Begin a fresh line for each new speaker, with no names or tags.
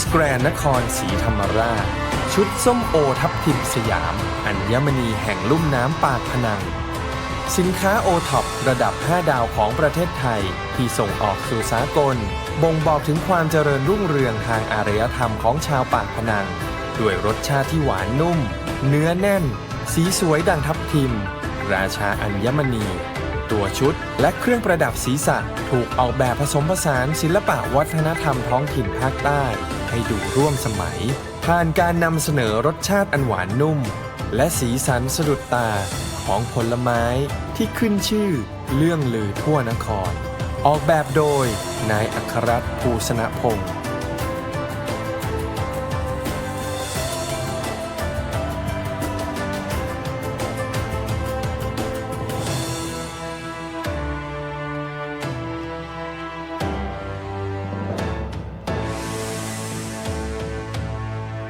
สแกรนนครศรีธรรมราช ชุดส้มโอทับทิมสยาม อัญมณีแห่งลุ่มน้ำปากพนัง สินค้าโอท็อประดับ 5 ดาวของประเทศไทย ที่ส่งออกสู่สากล บ่งบอกถึงความเจริญรุ่งเรืองทางอารยธรรมของชาวปากพนัง ด้วยรสชาติที่หวานนุ่ม เนื้อแน่น สีสวยดังทับทิม ราชาอัญมณีตัวชุดและเครื่องประดับศีรษะถูกออกแบบผสมผสานศิลปะวัฒนธรรมท้องถิ่นภาคใต้ ให้ดูร่วมสมัย ผ่านการนำเสนอรสชาติอันหวานนุ่ม และสีสันสะดุดตาของผลไม้ที่ขึ้นชื่อเรื่องลือทั่วนคร ออกแบบโดยนายอัครรัตน์ภูสนพงศ์